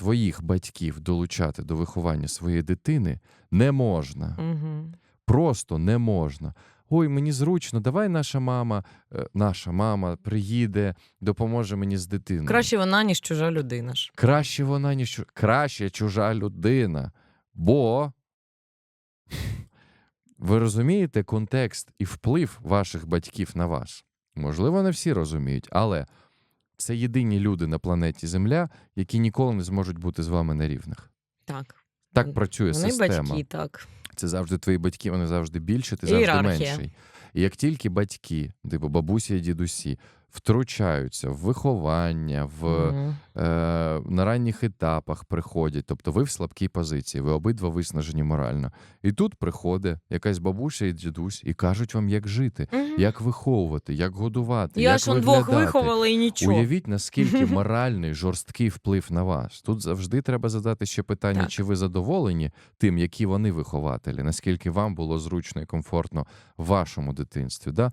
своїх батьків долучати до виховання своєї дитини не можна. Угу. Просто не можна. Ой, мені зручно, давай наша мама, е, наша мама приїде, допоможе мені з дитиною. Краще вона, ніж чужа людина ж. Краще вона, ніж чу- краще чужа людина. Бо ви розумієте контекст і вплив ваших батьків на вас. Можливо, не всі розуміють, але це єдині люди на планеті Земля, які ніколи не зможуть бути з вами на рівних. Так. Так працює Вони система. батьки, так. Це завжди твої батьки, вони завжди більше, ти завжди Ієрархія. менший. І як тільки батьки, типу бабусі і дідусі, втручаються в виховання, в Мгм. е, на ранніх етапах приходять, тобто ви в слабкій позиції, ви обидва виснажені морально. І тут приходить якась бабуся і дідусь і кажуть вам, як жити, Мгм. як виховувати, як годувати, Я як ж он двох виховала і нічого. Уявіть, наскільки моральний жорсткий вплив на вас. Тут завжди треба задати ще питання, Так. чи ви задоволені тим, які вони вихователі, наскільки вам було зручно і комфортно в вашому дитинстві. Да?